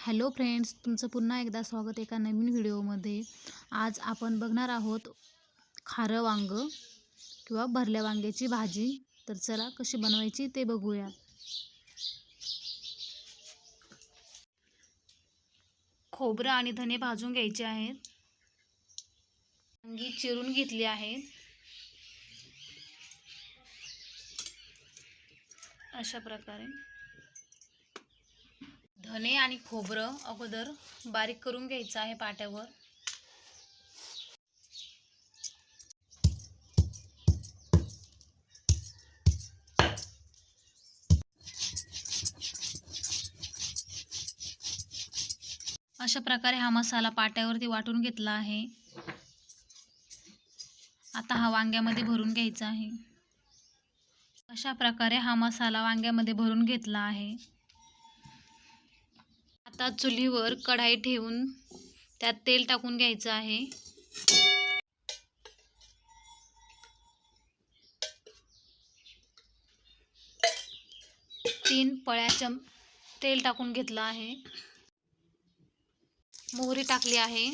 Hello friends तुमचं पुन्हा एकदा स्वागत एका नवीन व्हिडिओमध्ये. आज आपण बघणार आहोत खारं वांग किंवा भरल्या वांग्याची भाजी. तर चला कशी बनवायची ते बघूया. खोबरं आणि धने भाजून घ्यायचे आहेत. वांगी चिरून घेतली आहेत. अशा प्रकारे. धने आणि खोबरं अगोदर बारीक करून घ्यायचं आहे पाट्यावर. अशा प्रकारे हा मसाला पाट्यावरती वाटून घेतला आहे. आता हा वांग्यामध्ये भरून घ्यायचा आहे. अशा प्रकारे हा मसाला वांग्यामध्ये भरून घेतला आहे. आता चुलीवर कढाई ठेवून त्यात तेल टाकून घ्यायचं आहे. तीन पळ्या चम तेल टाकून घेतलं आहे. मोहरी टाकली आहे.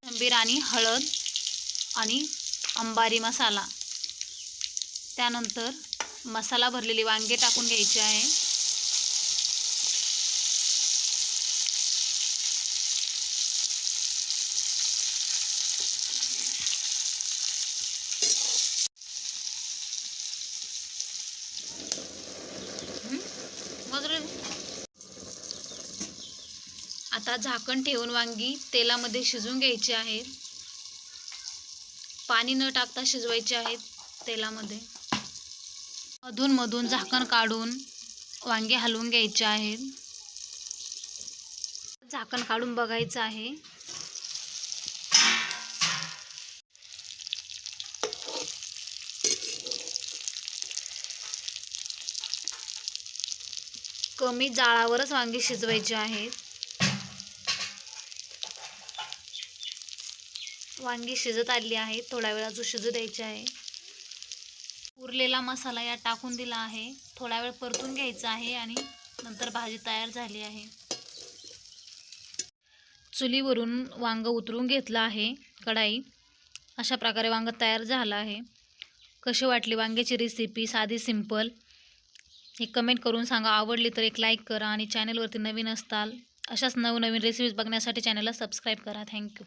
कोथिंबीर आणि हळद आणि अंबारी मसाला. त्यानंतर मसाला भरलेली वांगे टाकून घ्यायचे आहे. आता झाकण ठेवून वांगी तेलामध्ये शिजून घ्यायची आहेत पाणी न टाकता शिजवायचे आहेत तेलामध्ये. मधून झाकण काढून वांगे हलवून घ्यायचे आहेत. झाकण काढून बघायचं आहे. कमी जाळावरच वांगे शिजवायचे आहेत. वांगी शिजत आली आहे थोड्या वेळा जो शिजू द्यायचे आहे. उरलेला मसाला यात टाकून दिला आहे. थोडा वेळ परतून घ्यायचा आहे आणि नंतर भाजी तयार झाली आहे. चुलीवरून वांगं उतरून घेतलं आहे कढाई. अशा प्रकारे वांग तयार झालं आहे. कशी वाटली वांग्याची रेसिपी साधी सिंपल हे कमेंट करून सांगा. आवडली तर एक लाईक करा आणि चॅनलवरती नवीन असताल अशाच नवनवीन रेसिपीज बघण्यासाठी चॅनलला सबस्क्राईब करा. थँक्यू